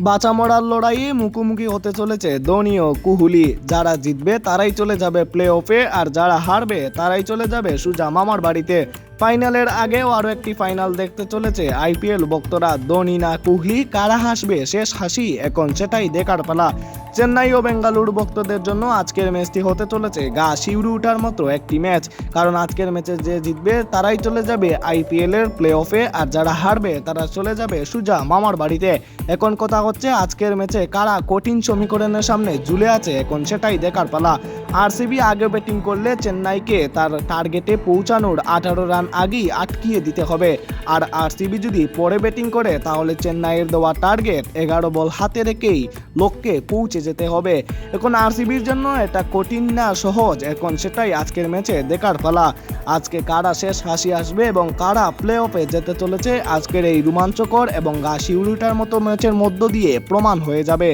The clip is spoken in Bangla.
বাঁচা মরার লড়াইয়ে মুখোমুখি হতে চলেছে ধোনি ও কুহুলি। যারা জিতবে, তারাই চলে যাবে প্লে অফে আর যারা হারবে, তারাই চলে যাবে সুজা মামার বাড়িতে। ফাইনালের আগেও আরও একটি ফাইনাল দেখতে চলেছে আইপিএল ভক্তরা, ধোনি না কুহলি, কারা হাসবে? শেষ হাসি, এখন সেটাই দেখার পালা। চেন্নাই ও বেঙ্গালুরু ভক্তদের জন্য আজকের ম্যাচটি হতে চলেছে গা শিউরে ওঠার মতো একটি ম্যাচ। কারণ আজকের ম্যাচে যে জিতবে, তারাই চলে যাবে আইপিএলের প্লে অফে আর যারা হারবে, তারা চলে যাবে সুজা মামার বাড়িতে। এখন কথা হচ্ছে আজকের ম্যাচে কারা কঠিন সমীকরণের সামনে ঝুলে আছে এখন সেটাই দেখার পালা। আরসিবি আগে ব্যাটিং করলে চেন্নাইকে তার টার্গেটে পৌঁছানোর আঠারো রান আগেই আটকিয়ে দিতে হবে। আর আরসিবি যদি পরে ব্যাটিং করে, তাহলে চেন্নাইয়ের দেওয়া টার্গেট এগারো বল হাতে রেখেই লক্ষ্যে পৌঁছে যেতে হবে। এখন আরসিবির জন্য এটা কঠিন না, সহজ। এখন সেটাই আজকের ম্যাচে দেখার পালা। আজকে কারা শেষ হাসি আসবে এবং কারা প্লে অফে যেতে চলেছে, আজকের এই রোমাঞ্চকর এবং গা শিউরিটার মতো ম্যাচের মধ্য দিয়ে প্রমাণ হয়ে যাবে।